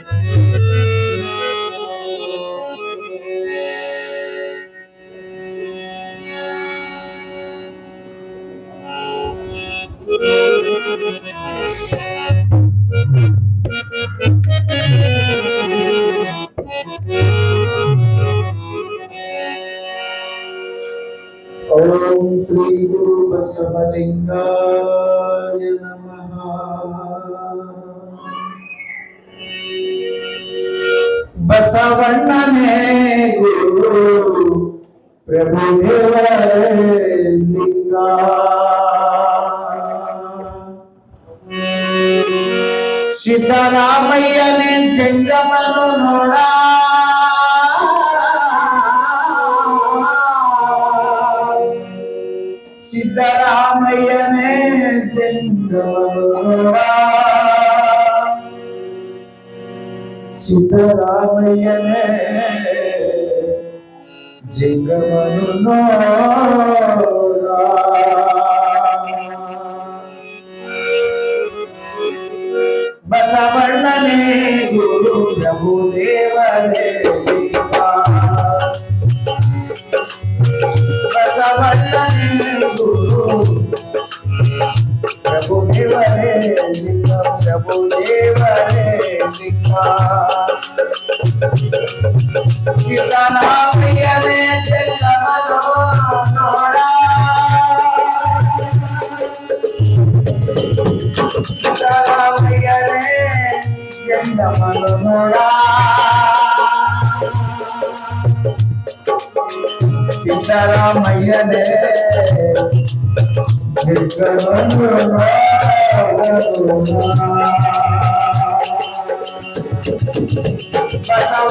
Om Sri Guru Basavalinga செங்கமனு நோடா சித்தராமையனே செங்கமனு சித்தராமையனே ஜெங்கமனு நோடா ಜಂಗಮನು ನೋಡ ಬಸವಣ್ಣನೇ ಗುರು ಪ್ರಭು ದೇವರೇ ಬಸವಣ್ಣನೇ ಗುರು ಪ್ರಭು ದೇವರೇ ಲಿಂಗ ಪ್ರಭು ದೇವರೇ ಲಿಂಗ ಸಿದ್ದರಾಮಯ್ಯನೇ సిద్ధమనుడా సిద్ధరామయ్యనే బసవ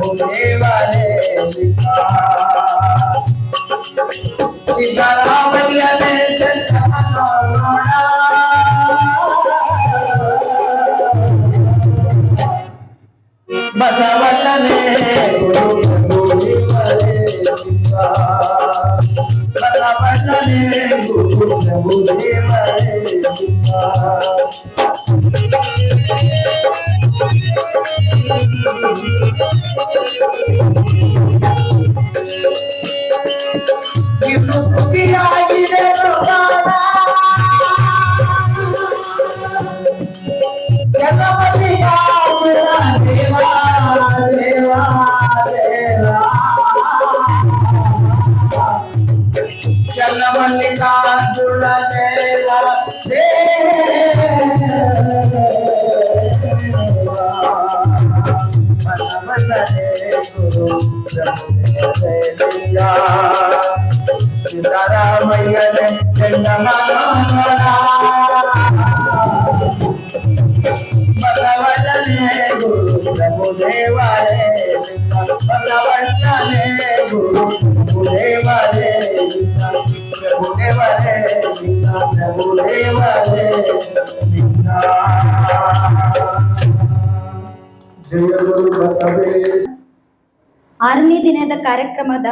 哦。ಆರನೇ ದಿನದ ಕಾರ್ಯಕ್ರಮದ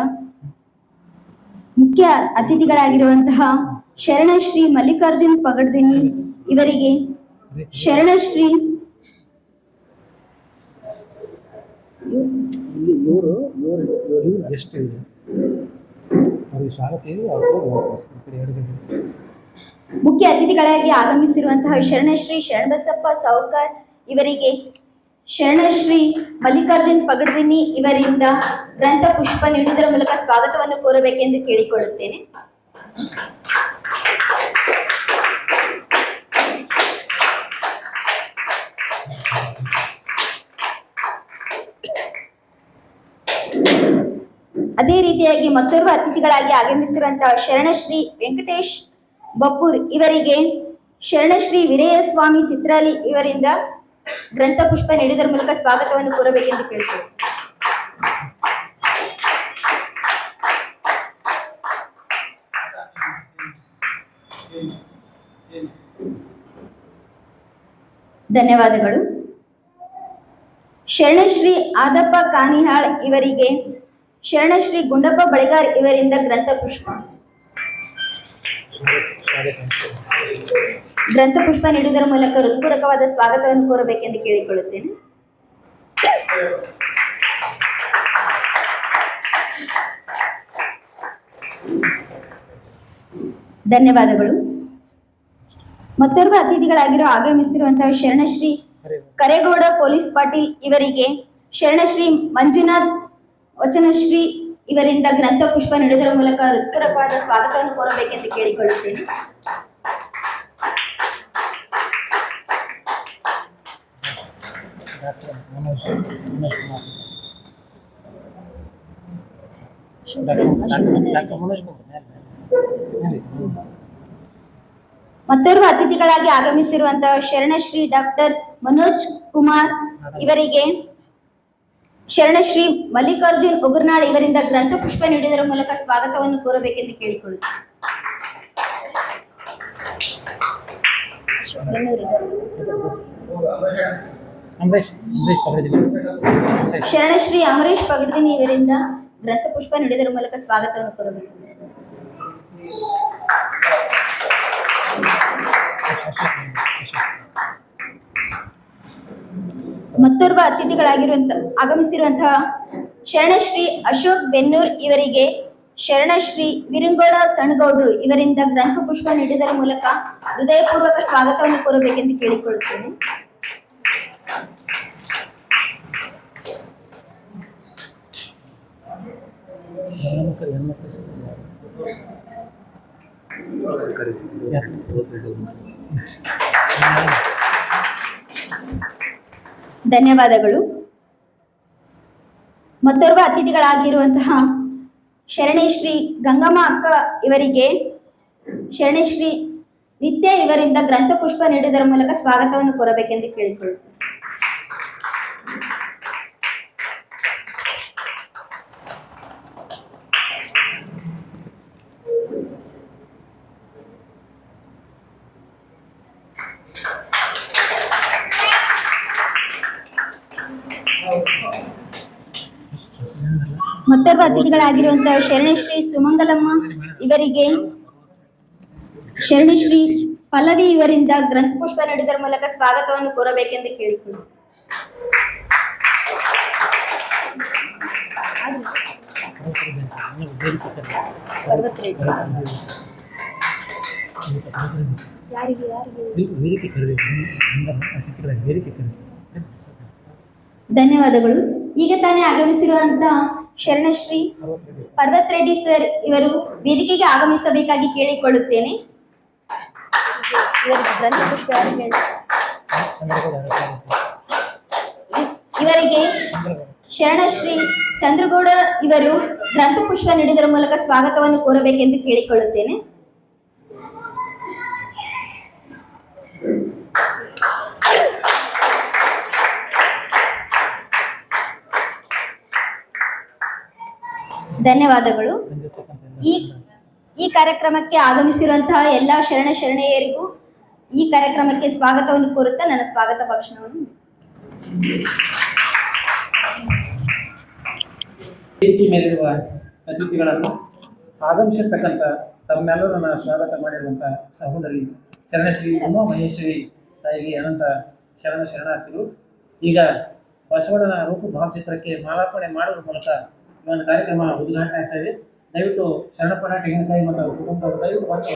ಮುಖ್ಯ ಅತಿಥಿಗಳಾಗಿರುವಂತಹ ಶರಣಶ್ರೀ ಮಲ್ಲಿಕಾರ್ಜುನ್ ಪಗಡ್ದಿನಿ ಇವರಿಗೆ ಶರಣಶ್ರೀ ಎಷ್ಟು ಅವ್ರಿಗೆ ಮುಖ್ಯ ಅತಿಥಿಗಳಾಗಿ ಆಗಮಿಸಿರುವಂತಹ ಶರಣಶ್ರೀ ಶರಣಬಸಪ್ಪ ಸಾವುಕಾರ್ ಇವರಿಗೆ, ಶರಣಶ್ರೀ ಮಲ್ಲಿಕಾರ್ಜುನ್ ಪಗಡದಿನಿ ಇವರಿಂದ ಗ್ರಂಥ ಪುಷ್ಪ ನೀಡುವುದರ ಮೂಲಕ ಸ್ವಾಗತವನ್ನು ಕೋರಬೇಕೆಂದು ಕೇಳಿಕೊಳ್ಳುತ್ತೇನೆ. ಅದೇ ರೀತಿಯಾಗಿ ಮತ್ತೊರ್ವ ಅತಿಥಿಗಳಾಗಿ ಆಗಮಿಸಿರುವಂತಹ ಶರಣಶ್ರೀ ವೆಂಕಟೇಶ್ ಬಪ್ಪೂರ್ ಇವರಿಗೆ ಶರಣಶ್ರೀ ವಿರಯಸ್ವಾಮಿ ಸ್ವಾಮಿ ಚಿತ್ರಾಲಿ ಇವರಿಂದ ಗ್ರಂಥ ಪುಷ್ಪ ನೀಡಿದರ ಮೂಲಕ ಸ್ವಾಗತವನ್ನು ಕೋರಬೇಕೆಂದು ಕೇಳ್ತೇವೆ. ಧನ್ಯವಾದಗಳು. ಶರಣಶ್ರೀ ಆದಪ್ಪ ಕಾನಿಹಾಳ್ ಇವರಿಗೆ ಶರಣಶ್ರೀ ಗುಂಡಪ್ಪ ಬಳಿಗಾರ್ ಇವರಿಂದ ಗ್ರಂಥ ಪುಷ್ಪ ಗ್ರಂಥ ಪುಷ್ಪ ನೀಡುವುದರ ಮೂಲಕ ಹೃತ್ಪೂರ್ವಕವಾದ ಸ್ವಾಗತವನ್ನು ಕೋರಬೇಕೆಂದು ಕೇಳಿಕೊಳ್ಳುತ್ತೇನೆ. ಧನ್ಯವಾದಗಳು. ಮತ್ತೋರ್ವ ಅತಿಥಿಗಳಾಗಿರೋ ಆಗಮಿಸಿರುವಂತಹ ಶರಣಶ್ರೀ ಕರೇಗೌಡ ಪೊಲೀಸ್ ಪಾಟೀಲ್ ಇವರಿಗೆ ಶರಣಶ್ರೀ ಮಂಜುನಾಥ್ ವಚನಶ್ರೀ ಇವರಿಂದ ಗ್ರಂಥ ಪುಷ್ಪ ನಡೆದರ ಮೂಲಕ ಉತ್ತರವಾದ ಸ್ವಾಗತವನ್ನು ಕೋರಬೇಕೆಂದು ಕೇಳಿಕೊಳ್ಳುತ್ತೇನೆ. ಮತ್ತೋರ್ವ ಅತಿಥಿಗಳಾಗಿ ಆಗಮಿಸಿರುವಂತಹ ಶರಣಶ್ರೀ ಡಾಕ್ಟರ್ ಮನೋಜ್ ಕುಮಾರ್ ಇವರಿಗೆ ಶರಣಶ್ರೀ ಮಲ್ಲಿಕಾರ್ಜುನ್ ಉಗುರ್ನಾಳ್ ಇವರಿಂದ ಗ್ರಂಥ ಪುಷ್ಪ ನೀಡುವುದರ ಮೂಲಕ ಸ್ವಾಗತವನ್ನು ಕೋರಬೇಕೆಂದು ಕೇಳಿಕೊಳ್ಳುತ್ತೇನೆ. ಅಂಬರೀಶ್ ಅಂಬರೀಶ್ ಪಗಡಿದಿಲ್ಲ ಅಂಬರೀಶ್ ಶರಣಶ್ರೀ ಅಮರೇಶ್ ಪಗಡ್ದಿನಿ ಇವರಿಂದ ಗ್ರಂಥ ಪುಷ್ಪ ನೀಡುವುದರ ಮೂಲಕ ಸ್ವಾಗತವನ್ನು ಕೋರಬೇಕು ಅಶೋಕ್ ಅಶೋಕ್ ಮತ್ತೋರ್ವ ಅತಿಥಿಗಳಾಗಿರುವಂತ ಆಗಮಿಸಿರುವಂತಹ ಶರಣಶ್ರೀ ಅಶೋಕ್ ಬೆನ್ನೂರ್ ಇವರಿಗೆ ಶರಣಶ್ರೀ ವಿರುಂಗೋಡ ಸಣಗೌಡರು ಇವರಿಂದ ಗ್ರಂಥ ಪುಷ್ಪ ನೀಡುವುದರ ಮೂಲಕ ಹೃದಯಪೂರ್ವಕ ಸ್ವಾಗತವನ್ನು ಕೋರಬೇಕೆಂದು ಕೇಳಿಕೊಳ್ಳುತ್ತೇನೆ? ಧನ್ಯವಾದಗಳು. ಮತ್ತೋರ್ವ ಅತಿಥಿಗಳಾಗಿರುವಂತಹ ಶರಣೇಶ್ರೀ ಗಂಗಮ್ಮ ಅಕ್ಕ ಇವರಿಗೆ, ಶರಣೇಶ್ರೀ ನಿತ್ಯ ಇವರಿಂದ ಗ್ರಂಥ ಪುಷ್ಪ ನೀಡುವುದರ ಮೂಲಕ ಸ್ವಾಗತವನ್ನು ಕೋರಬೇಕೆಂದು ಕೇಳಿಕೊಳ್ಳುತ್ತೇನೆ. ಅತಿಥಿಗಳಾಗಿರುವಂತಹ ಶರಣಶ್ರೀ ಸುಮಂಗಲಮ್ಮ ಇವರಿಗೆ ಶರಣಶ್ರೀ ಪಲ್ಲವಿ ಇವರಿಂದ ಗ್ರಂಥ ಪುಷ್ಪ ನಡೆದರ ಮೂಲಕ ಸ್ವಾಗತವನ್ನು ಕೋರಬೇಕೆಂದು ಕೇಳಿಕೊಳ್ಳಿ. ಧನ್ಯವಾದಗಳು. ಈಗ ತಾನೇ ಆಗಮಿಸಿರುವಂತಹ ಶರಣಶ್ರೀ. ಪರ್ವತ್ ರೆಡ್ಡಿ ಸರ್ ಇವರು ವೇದಿಕೆಗೆ ಆಗಮಿಸಬೇಕಾಗಿ ಕೇಳಿಕೊಳ್ಳುತ್ತೇನೆ ಇವರಿಗೆ ಶರಣಶ್ರೀ ಚಂದ್ರಗೌಡ ಇವರು ಗ್ರಂಥ ಪುಷ್ಪ ನೀಡುವುದರ ಮೂಲಕ ಸ್ವಾಗತವನ್ನು ಕೋರಬೇಕೆಂದು ಕೇಳಿಕೊಳ್ಳುತ್ತೇನೆ ಧನ್ಯವಾದಗಳು. ಈ ಈ ಕಾರ್ಯಕ್ರಮಕ್ಕೆ ಆಗಮಿಸಿರುವಂತಹ ಎಲ್ಲ ಶರಣ ಶರಣೆಯರಿಗೂ ಈ ಕಾರ್ಯಕ್ರಮಕ್ಕೆ ಸ್ವಾಗತವನ್ನು ಕೋರುತ್ತಾ ನನ್ನ ಸ್ವಾಗತ ಭಾಷಣವನ್ನು. ವೇದಿಕೆ ಮೇಲಿರುವ ಅತಿಥಿಗಳನ್ನು ಆಗಮಿಸಿರ್ತಕ್ಕಂಥ ತಮ್ಮೆಲ್ಲರನ್ನ ಸ್ವಾಗತ ಮಾಡಿರುವಂಥ ಸಹೋದರಿ ಶರಣಶ್ರೀ ಉಮಾ ಮಹೇಶ್ವರಿ ತಾಯಿಗೆ ಅನಂತ ಶರಣ ಶರಣಾರ್ಥಿಗಳು. ಈಗ ಬಸವಣ್ಣನ ರೂಪು ಭಾವಚಿತ್ರಕ್ಕೆ ಮಾಲಾರ್ಪಣೆ ಮಾಡುವ ಮೂಲಕ ಈ ಒಂದು ಕಾರ್ಯಕ್ರಮ ಉದ್ಘಾಟನೆ ಆಗ್ತಾ ಇದೆ. ದಯವಿಟ್ಟು ಶರಣಪ್ಪನ ತೆಂಗಿನಕಾಯಿ ಮತ್ತು ಅವ್ರ ಕುಟುಂಬದವರು ದಯವಿಟ್ಟು ಬಂದು.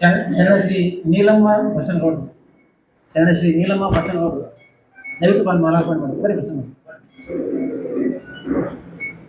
ಶರಣ, ಶರಣಶ್ರೀ ನೀಲಮ್ಮ ಬಸನಗೌಡರು ಶರಣಶ್ರೀ ನೀಲಮ್ಮ ಬಸನಗೌಡರು ದಯವಿಟ್ಟು ಬಂದು ಮಾಲಾರ್ಪಣೆ ಮಾಡಿ. ಬರೀ ಬಸನ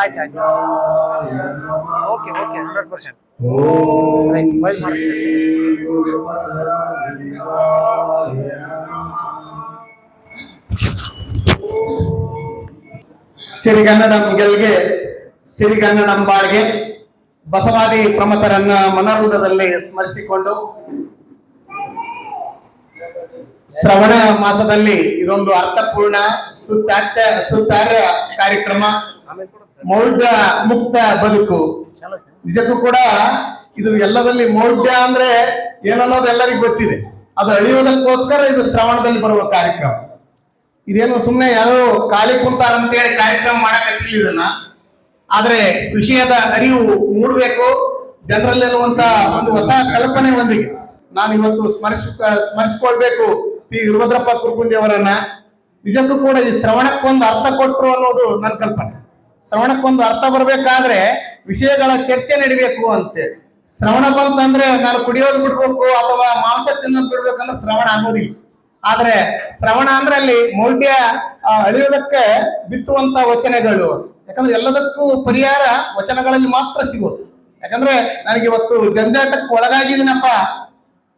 ಆಯ್ತು ಆಯ್ತು. Okay okay hundred percent right bye ಸಿರಿಗನ್ನಡಂ ಗೆಲ್ಗೆ ಬಸವಾದಿ ಪ್ರಮತರನ್ನ ಮನರುದದಲ್ಲಿ ಸ್ಮರಿಸಿಕೊಂಡು ಶ್ರವಣ ಮಾಸದಲ್ಲಿ ಇದೊಂದು ಅರ್ಥಪೂರ್ಣ ಸುತ್ತಾರ್ಥ ಸುತ್ತಾರ್ಯ ಕಾರ್ಯಕ್ರಮ. ಮೌಢ್ಯ ಮುಕ್ತ ಬದುಕು. ನಿಜಕ್ಕೂ ಕೂಡ ಇದು ಎಲ್ಲದಲ್ಲಿ ಮೌಢ್ಯ ಅಂದ್ರೆ ಏನನ್ನೋದು ಎಲ್ಲರಿಗೂ ಗೊತ್ತಿದೆ. ಅದು ಅಳಿಯುವುದಕ್ಕೋಸ್ಕರ ಇದು ಶ್ರವಣದಲ್ಲಿ ಬರುವ ಕಾರ್ಯಕ್ರಮ. ಇದೇನು ಸುಮ್ಮನೆ ಯಾರು ಖಾಲಿ ಕುಂತಾರ ಅಂತೇಳಿ ಕಾರ್ಯಕ್ರಮ ಮಾಡಕತ್ತಿಲ್ಲ ಇದನ್ನ ಆದ್ರೆ ವಿಷಯದ ಅರಿವು ಮೂಡಬೇಕು. ಜನರಲ್ಲಿರುವಂತ ಒಂದು ಹೊಸ ಕಲ್ಪನೆ ಒಂದಿಗೆ ನಾನು ಇವತ್ತು ಸ್ಮರಿಸ ಸ್ಮರಿಸಿಕೊಳ್ಬೇಕು ಪಿ ವೀರಭದ್ರಪ್ಪ ಕುರ್ಕುಂಡಿ ಅವರನ್ನ. ನಿಜಕ್ಕೂ ಕೂಡ ಈ ಶ್ರವಣಕ್ಕೊಂದು ಅರ್ಥ ಕೊಟ್ಟರು ಅನ್ನೋದು ನನ್ನ ಕಲ್ಪನೆ. ಶ್ರವಣಕ್ಕೊಂದು ಅರ್ಥ ಬರಬೇಕಾದ್ರೆ ವಿಷಯಗಳ ಚರ್ಚೆ ನಡಿಬೇಕು ಅಂತೇಳಿ ಶ್ರವಣ ಬಂತಂದ್ರೆ ನಾನು ಕುಡಿಯೋದು ಬಿಡ್ಬೇಕು ಅಥವಾ ಮಾಂಸ ತಿನ್ನೋದು ಬಿಡ್ಬೇಕಂದ್ರೆ ಶ್ರವಣ ಆಗೋದಿಲ್ಲ. ಆದ್ರೆ ಶ್ರವಣ ಅಂದ್ರೆ ಅಲ್ಲಿ ಮೌಢ್ಯ ಅಳಿಯೋದಕ್ಕೆ ಬಿತ್ತುವಂತ ವಚನಗಳು. ಯಾಕಂದ್ರೆ ಎಲ್ಲದಕ್ಕೂ ಪರಿಹಾರ ವಚನಗಳಲ್ಲಿ ಮಾತ್ರ ಸಿಗೋದು. ಯಾಕಂದ್ರೆ ನನಗೆ ಇವತ್ತು ಜಂಜಾಟಕ್ಕೆ ಒಳಗಾಗಿದ್ದೀನಪ್ಪ.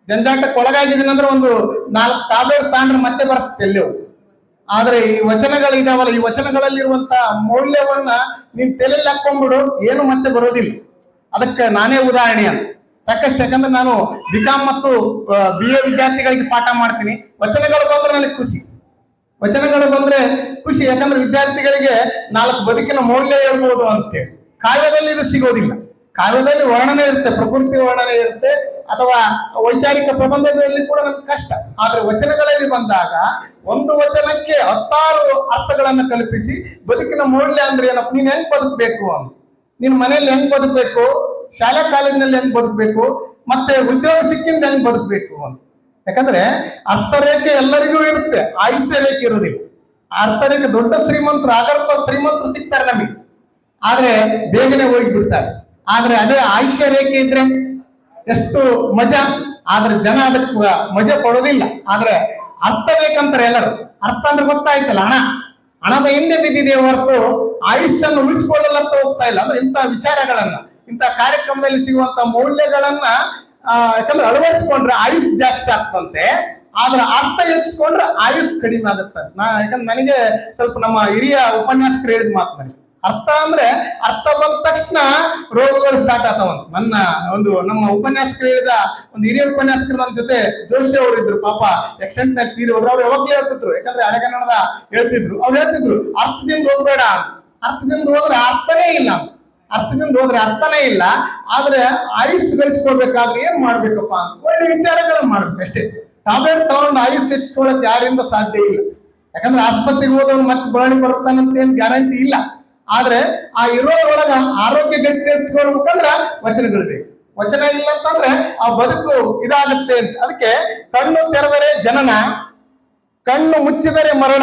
ಜಂಜಾಟಕ್ಕೆ ಒಳಗಾಗಿದ್ದೀನಿ ಅಂದ್ರೆ ಒಂದು ನಾಲ್ಕು ಟ್ಯಾಬ್ಲೆಟ್ ತಾಂಡ್ರೆ ಮತ್ತೆ ಬರುತ್ತೆ ಎಲ್ಲೋ. ಆದ್ರೆ ಈ ವಚನಗಳಿದಾವಲ್ಲ ಈ ವಚನಗಳಲ್ಲಿರುವಂತ ಮೌಲ್ಯವನ್ನ ನೀನ್ ತಲೆಯಲ್ಲಿ ಹಾಕೊಂಡ್ಬಿಡು ಏನು ಮತ್ತೆ ಬರೋದಿಲ್ಲ. ಅದಕ್ಕೆ ನಾನೇ ಉದಾಹರಣೆ ಅಂತ. ಸಾಕಷ್ಟು ಯಾಕಂದ್ರೆ ನಾನು ಬಿಕಾಂ ಮತ್ತು ಬಿ ಎ ವಿದ್ಯಾರ್ಥಿಗಳಿಗೆ ಪಾಠ ಮಾಡ್ತೀನಿ. ವಚನಗಳು ಬಂದ್ರೆ ನನಗೆ ಖುಷಿ. ವಚನಗಳು ಬಂದ್ರೆ ಖುಷಿ. ಯಾಕಂದ್ರೆ ವಿದ್ಯಾರ್ಥಿಗಳಿಗೆ ನಾಲ್ಕು ಬದುಕಿನ ಮೌಲ್ಯ ಹೇಳ್ಬೋದು ಅಂತೇಳಿ ಕಾವ್ಯದಲ್ಲಿ ಇದು ಸಿಗೋದಿಲ್ಲ. ಕಾವ್ಯದಲ್ಲಿ ವರ್ಣನೆ ಇರುತ್ತೆ, ಪ್ರಕೃತಿ ವರ್ಣನೆ ಇರುತ್ತೆ ಅಥವಾ ವೈಚಾರಿಕ ಪ್ರಬಂಧಗಳಲ್ಲಿ ಕೂಡ ನಮ್ಗೆ ಕಷ್ಟ. ಆದ್ರೆ ವಚನಗಳಲ್ಲಿ ಬಂದಾಗ ಒಂದು ವಚನಕ್ಕೆ ಹತ್ತಾರು ಅರ್ಥಗಳನ್ನು ಕಲ್ಪಿಸಿ ಬದುಕಿನ ಮೌಲ್ಯ ಅಂದ್ರೆ ಏನಪ್ಪ? ನೀನ್ ಹೆಂಗ್ ಬದುಕಬೇಕು ಅಂತ. ನಿನ್ ಮನೆಯಲ್ಲಿ ಹೆಂಗ್ ಬದುಕಬೇಕು? ಶಾಲಾ ಕಾಲೇಜಿನಲ್ಲಿ ಹೆಂಗ್ ಬದುಕಬೇಕು? ಮತ್ತೆ ಉದ್ಯೋಗ ಸಿಕ್ಕಿಂದ ಹೆಂಗ್ ಬದುಕಬೇಕು ಅಂತ. ಯಾಕಂದ್ರೆ ಅರ್ಥರೇಖೆ ಎಲ್ಲರಿಗೂ ಇರುತ್ತೆ, ಆಯುಷ್ಯ ರೇಖೆ ಇರೋದಿಲ್ಲ. ಅರ್ಥರೇಖೆ ದೊಡ್ಡ ಶ್ರೀಮಂತರು ಆಗರ್ಭ ಶ್ರೀಮಂತರು ಸಿಗ್ತಾರೆ ನಮಗೆ. ಆದ್ರೆ ಬೇಗನೆ ಹೋಗಿ ಬಿಡ್ತಾರೆ ಆದ್ರೆ ಅದೇ ಆಯುಷ್ಯ ರೇಖೆ ಇದ್ರೆ ಎಷ್ಟು ಮಜಾ? ಆದ್ರೆ ಜನ ಅದಕ್ಕೆ ಮಜಾ ಪಡೋದಿಲ್ಲ. ಆದ್ರೆ ಅರ್ಥ ಬೇಕಂತಾರೆ ಎಲ್ಲರೂ. ಅರ್ಥ ಅಂದ್ರೆ ಗೊತ್ತಾಯ್ತಲ್ಲ, ಹಣ. ಹಣದ ಹಿಂದೆ ಬಿದ್ದಿದೆ ಹೊರತು ಆಯುಷ್ಯನ್ನು ಉಳಿಸಿಕೊಳ್ಳಲಂತ ಹೋಗ್ತಾ ಇಲ್ಲ. ಅಂದ್ರೆ ಇಂಥ ವಿಚಾರಗಳನ್ನ, ಇಂಥ ಕಾರ್ಯಕ್ರಮದಲ್ಲಿ ಸಿಗುವಂತ ಮೌಲ್ಯಗಳನ್ನ ಯಾಕಂದ್ರೆ ಅಳವಡಿಸ್ಕೊಂಡ್ರೆ ಆಯುಷ್ ಜಾಸ್ತಿ ಆಗ್ತಂತೆ. ಆದ್ರೆ ಅರ್ಥ ಹೆಚ್ಚಿಸ್ಕೊಂಡ್ರೆ ಆಯುಷ್ ಕಡಿಮೆ ಆಗುತ್ತೆ. ನಾ, ಯಾಕಂದ್ರೆ ನನಗೆ ಸ್ವಲ್ಪ ನಮ್ಮ ಹಿರಿಯ ಉಪನ್ಯಾಸಕರು ಹೇಳಿದ ಮಾತು ನನಗೆ. ಅರ್ಥ ಅಂದ್ರೆ ಅರ್ಥ ಬಂದ ತಕ್ಷಣ ರೋಗಗಳು ಸ್ಟಾರ್ಟ್ ಆಗ್ತಾವಂತ. ನನ್ನ ಒಂದು ನಮ್ಮ ಉಪನ್ಯಾಸಕರು ಹೇಳಿದ ಒಂದು ಹಿರಿಯ ಉಪನ್ಯಾಸಕರು ನನ್ನ ಜೊತೆ ಜೋಶಿ ಅವರು ಇದ್ರು. ಪಾಪ ಎಕ್ಸೆಂಟ್ನಲ್ಲಿ ತೀರಿ ಹೋದ್ರು ಅವ್ರು ಯಾವಾಗ್ಲೇ ಹೇಳ್ತಿದ್ರು. ಯಾಕಂದ್ರೆ ಹಳೆಗನ್ನಡದ ಹೇಳ್ತಿದ್ರು. ಅವ್ರು ಹೇಳ್ತಿದ್ರು, ಅರ್ಥದಿಂದ ಹೋಗ್ಬೇಡ ಅಂತ. ಅರ್ಥದಿಂದ ಹೋದ್ರೆ ಅರ್ಥನೇ ಇಲ್ಲ ಅಂತ. ಅರ್ಥದಿಂದ ಹೋದ್ರೆ ಅರ್ಥನೇ ಇಲ್ಲ. ಆದ್ರೆ ಆಯುಷ್ ಗಳಿಸ್ಕೊಳ್ಬೇಕಾದ್ರೆ ಏನ್ ಮಾಡ್ಬೇಕಪ್ಪ ಅಂತ. ಒಳ್ಳೆ ವಿಚಾರಗಳನ್ನ ಮಾಡ್ಬೇಕು ಅಷ್ಟೇ. ಟ್ಯಾಬ್ಲೆಟ್ ತಗೊಂಡು ಆಯುಷ್ ಹೆಚ್ಚಿಸ್ಕೊಳ್ಳೋಕೆ ಯಾರಿಂದ ಸಾಧ್ಯ ಇಲ್ಲ. ಯಾಕಂದ್ರೆ ಆಸ್ಪತ್ರೆಗೆ ಹೋದವನು ಮತ್ತೆ ಬಳಣಿ ಬರ್ತಾನಂತ ಏನ್ ಗ್ಯಾರಂಟಿ ಇಲ್ಲ. ಆದ್ರೆ ಆ ಇರೋದ್ರೊಳಗ ಆರೋಗ್ಯ ಗಟ್ಟಿ ಇಟ್ಕೊಳ್ಬೇಕಂದ್ರ ವಚನಗಳು ಬೇಕು. ವಚನ ಇಲ್ಲ ಅಂತಂದ್ರೆ ಆ ಬದುಕು ಇದಾಗುತ್ತೆ ಅಂತ. ಅದಕ್ಕೆ ಕಣ್ಣು ತೆರೆದರೆ ಜನನ, ಕಣ್ಣು ಮುಚ್ಚಿದರೆ ಮರಣ,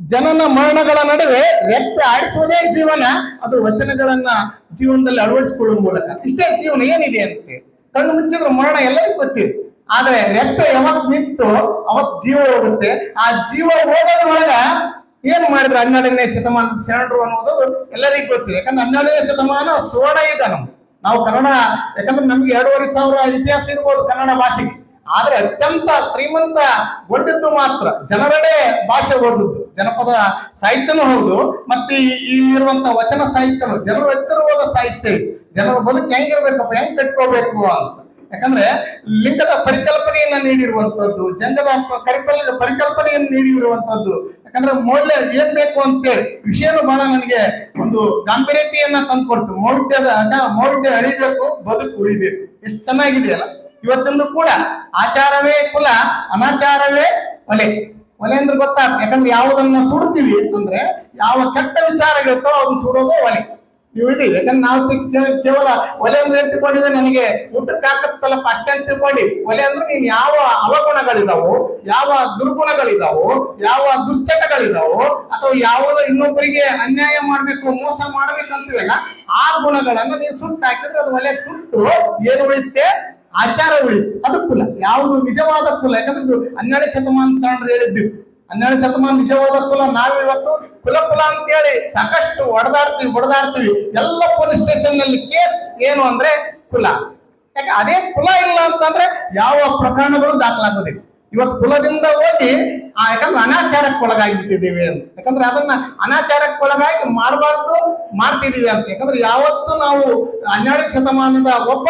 ಜನನ ಮರಣಗಳ ನಡುವೆ ರೆಪ್ಪೆ ಆಡಿಸುವುದೇ ಜೀವನ. ಅದು ವಚನಗಳನ್ನ ಜೀವನದಲ್ಲಿ ಅಳವಡಿಸಿಕೊಳ್ಳುವ ಮೂಲಕ. ಇಷ್ಟೇ ಜೀವನ ಏನಿದೆ ಅಂತ? ಕಣ್ಣು ಮುಚ್ಚಿದ್ರೆ ಮರಣ ಎಲ್ಲರಿಗೂ ಗೊತ್ತಿದೆ. ಆದ್ರೆ ರೆಪ್ಪೆ ಯಾವತ್ ನಿಂತು ಅವತ್ ಜೀವ ಹೋಗುತ್ತೆ. ಆ ಜೀವ ಹೋಗೋದ್ರೊಳಗ ಏನ್ ಮಾಡಿದ್ರು ಹನ್ನೆರಡನೇ ಶತಮಾನ ಶರಣರು ಅನ್ನೋದು ಎಲ್ಲರಿಗೂ ಗೊತ್ತಿದೆ ಯಾಕಂದ್ರೆ ಹನ್ನೆರಡನೇ ಶತಮಾನ ಸುವರ್ಣ ಯುಗ ನಮ್ಗೆ ನಾವು ಕನ್ನಡ, ಯಾಕಂದ್ರೆ ನಮ್ಗೆ ಎರಡೂವರೆ ಸಾವಿರ ಇತಿಹಾಸ ಇರ್ಬೋದು ಕನ್ನಡ ಭಾಷೆಗೆ. ಆದ್ರೆ ಅತ್ಯಂತ ಶ್ರೀಮಂತ ಒಡ್ಡದ್ದು ಮಾತ್ರ ಜನರಡೆ ಭಾಷೆ ಓದಿದ್ದು ಜನಪದ ಸಾಹಿತ್ಯನೂ ಹೌದು, ಮತ್ತೆ ಇರುವಂತ ವಚನ ಸಾಹಿತ್ಯನು ಜನರ ಎತ್ತರವಾದ ಸಾಹಿತ್ಯ ಇದು. ಜನರ ಬದುಕು ಹೆಂಗಿರ್ಬೇಕಪ್ಪ, ಹೆಂಗ್ ಕಟ್ಕೋಬೇಕು ಅಂತ. ಯಾಕಂದ್ರೆ ಲಿಂಗದ ಪರಿಕಲ್ಪನೆಯನ್ನ ನೀಡಿರುವಂತದ್ದು ಜಂಗದ ಪ- ಕರಿಪಲ್ ಪರಿಕಲ್ಪನೆಯನ್ನು ನೀಡಿರುವಂತದ್ದು. ಯಾಕಂದ್ರೆ ಮೌಲ್ಯ ಏನ್ ಬೇಕು ಅಂತೇಳಿ ವಿಷಯನು ಬಹಳ ನನಗೆ ಒಂದು ಗಾಂಭೀರ್ಯತೆಯನ್ನ ತಂದ್ಕೊಡ್ತು. ಮೌಢ್ಯದ ಮೌಢ್ಯ ಅಳಿಬೇಕು, ಬದುಕು ಉಳಿಬೇಕು. ಎಷ್ಟು ಚೆನ್ನಾಗಿದೆಯಲ್ಲ ಇವತ್ತೊಂದು ಕೂಡ ಆಚಾರವೇ ಕುಲ, ಅನಾಚಾರವೇ ಒಲೆ. ಒಲೆ ಅಂದ್ರೆ ಗೊತ್ತಾಗ್ತದೆ. ಯಾಕಂದ್ರೆ ಯಾವುದನ್ನ ಸುಡ್ತೀವಿ ಅಂತಂದ್ರೆ ಯಾವ ಕೆಟ್ಟ ವಿಚಾರ ಇರುತ್ತೋ ಅದು ಸುಡೋದು ಒಲೆ. ಇದೆ ಯಾಕಂದ್ರೆ ನಾವು ಕೇವಲ ಒಲೆ ಅಂದ್ರೆ ಏನ್ ತಿಳ್ಕೊಂಡಿದ್ರೆ ನನಗೆ, ಊಟಕ್ಕೆ ಹಾಕತ್ತಲ್ಲಪ್ಪ ಅಷ್ಟೇ ಅಂತ ತಿಳ್ಕೊಳ್ಳಿ ಒಲೆ ಅಂದ್ರೆ ನೀನ್ ಯಾವ ಅವಗುಣಗಳಿದಾವೋ, ಯಾವ ದುರ್ಗುಣಗಳಿದಾವೋ, ಯಾವ ದುಶ್ಚಟಗಳಿದಾವೋ, ಅಥವಾ ಯಾವುದೋ ಇನ್ನೊಬ್ಬರಿಗೆ ಅನ್ಯಾಯ ಮಾಡ್ಬೇಕು, ಮೋಸ ಮಾಡ್ಬೇಕು ಅಂತೀವಲ್ಲ, ಆ ಗುಣಗಳನ್ನ ನೀನ್ ಸುಟ್ಟು ಹಾಕಿದ್ರೆ ಅದು ಒಲೆ ಸುಟ್ಟು ಏನು ಉಳಿತೆ ಆಚಾರ ಉಳಿ ಅದು ಕುಲ ಯಾವುದು ನಿಜವಾದ ಕುಲ ಯಾಕಂದ್ರೆ ಇದು ಹನ್ನೆರಡು ಶತಮಾನ ಸಾಂಡ್ರು ಹೇಳಿದ್ದು. ಹನ್ನೆರಡು ಶತಮಾನ ನಿಜವಾದ ಕುಲ ನಾವಿವತ್ತು ಕುಲ ಕುಲ ಅಂತೇಳಿ ಸಾಕಷ್ಟು ಹೊಡೆದಾಡ್ತೀವಿ ಹೊಡೆದಾಡ್ತೀವಿ ಎಲ್ಲ ಪೊಲೀಸ್ ಸ್ಟೇಷನ್ನಲ್ಲಿ ಕೇಸ್ ಏನು ಅಂದ್ರೆ ಕುಲ. ಯಾಕೆ? ಅದೇ ಕುಲ ಇಲ್ಲ ಅಂತಂದ್ರೆ ಯಾವ ಪ್ರಕರಣಗಳು ದಾಖಲಾಗೋದಿಲ್ಲ ಇವತ್ತು ಕುಲದಿಂದ ಹೋಗಿ ಆ ಯಾಕಂದ್ರೆ ಅನಾಚಾರಕ್ಕೆ ಒಳಗಾಗಿಬಿಟ್ಟಿದ್ದೀವಿ ಅಂತ. ಯಾಕಂದ್ರೆ ಅದನ್ನ ಅನಾಚಾರಕ್ಕೆ ಒಳಗಾಗಿ ಮಾಡಬಾರ್ದು ಮಾಡ್ತಿದೀವಿ ಅಂತ. ಯಾಕಂದ್ರೆ ಯಾವತ್ತು ನಾವು ಹನ್ನೆರಡು ಶತಮಾನದ ಒಬ್ಬ